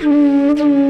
Mm-hmm.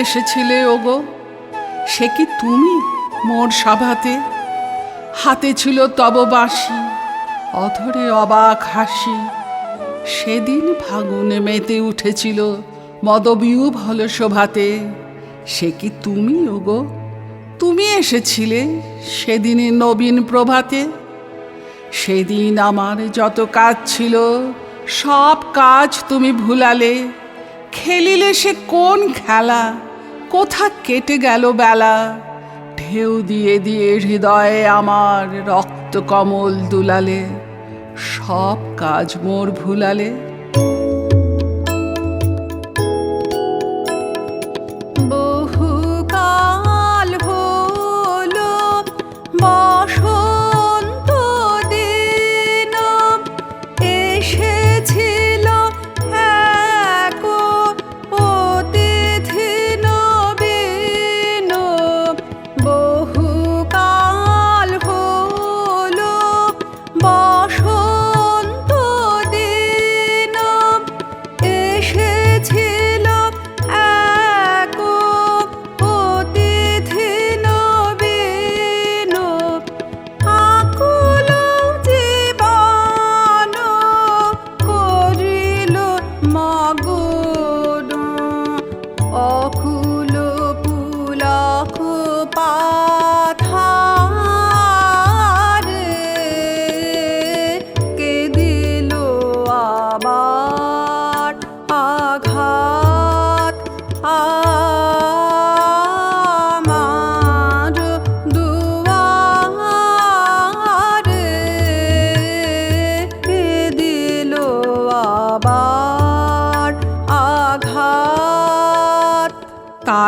এসেছিলে, ওগো? সে কি তুমি মোর সভাতে হাতে ছিল তব বাঁশি, অধরে অবাক হাসি। সেদিন ফাগুনে মেতে উঠেছিল মদবিউ ভল শোভাতে। সে কি তুমি, ওগো? তুমি এসেছিলে সেদিনে নবীন প্রভাতে? সেদিন আমার যত কাজ ছিল, সব কাজ তুমি ভুলালে। খেলিলে সে কোন খেলা? কোথা কেটে গেল বেলা? ঢেউ দিয়ে দিয়ে হৃদয়ে আমার রক্ত কমল দুলালে, সব কাজ মোর ভুলালে।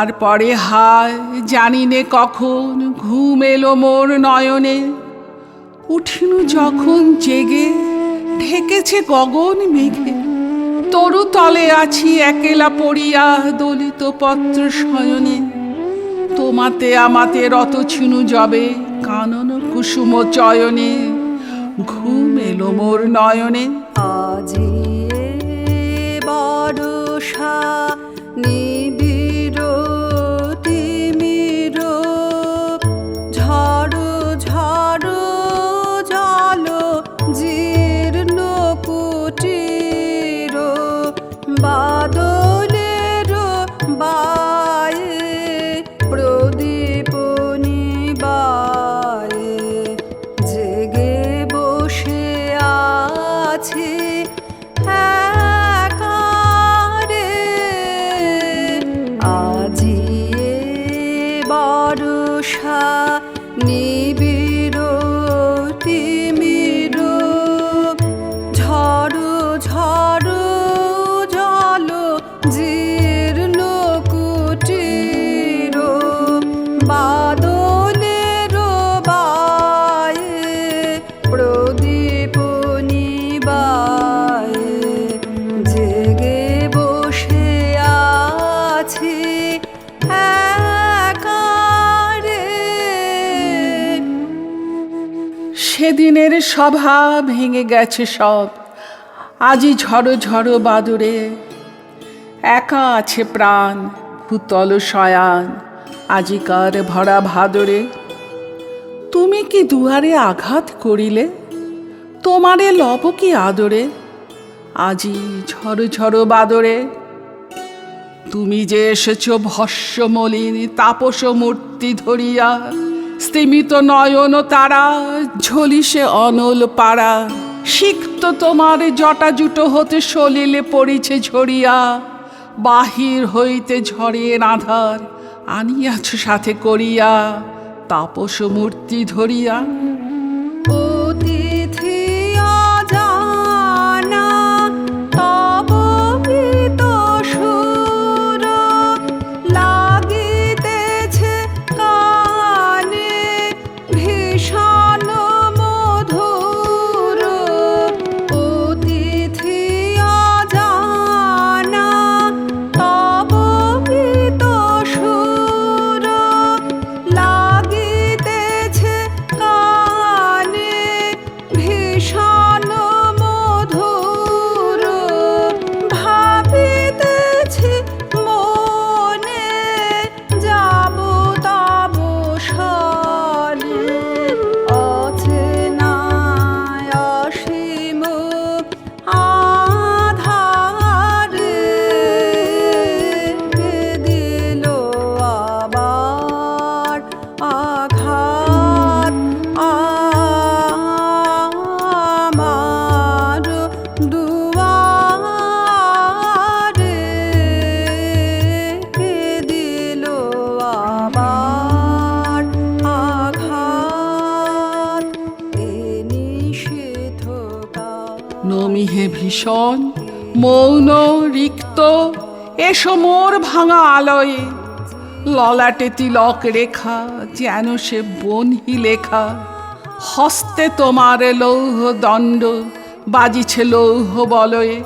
তারপরে হায়, জানি নে কখন ঘুম এলো মোর নয়নে। উঠিনু যখন জেগে, ঢেকেছে গগন মেঘে। তরু তলে আছি একেলা পড়িয়া দলিত পত্র শয়নে। তোমাতে আমাতে রত ছিনু জবে কানন কুসুম চয়নে। ঘুম এলো মোর নয়নে। আজি সভা ভেঙে গেছে সব। আজি ঝড়ো ঝড়ো বাদুরে একা আছে প্রাণ, ভূতল শয়ান, আজিকার ভরা ভাদরে তুমি কি দুয়ারে আঘাত করিলে? তোমারে লব কি আদরে? আজি ঝড়ো ঝড়ো বাদরে তুমি যে এসেছ ভস্য মলিন তাপস মূর্তি ধরিয়া স্তিমিত নয়ন তারা, ঝলিসে অনল পাড়া। সিক্ত তোমার জটা জুটো হতে সলিলে পড়িছে ঝরিয়া। বাহির হইতে ঝরিয়ে আধার আনিয়াছ সাথে করিয়া। তাপস মূর্তি ধরিয়া নমিহে ভীষণ, মৌন, রিক্ত, এসো মোর ভাঙা আলয়ে। ললাটে তিলক রেখা, যেন সে বনহি লেখা। হস্তে তোমার লৌহ দণ্ড, বাজিছে লৌহ বলয়ে।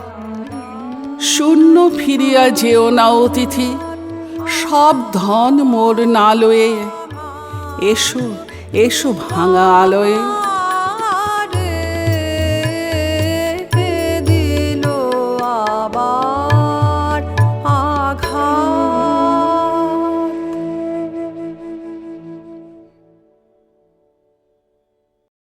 শূন্য ফিরিয়া যেও না অতিথি, সব ধন মোর নালয়ে। এসো এসো ভাঙা আলয়ে।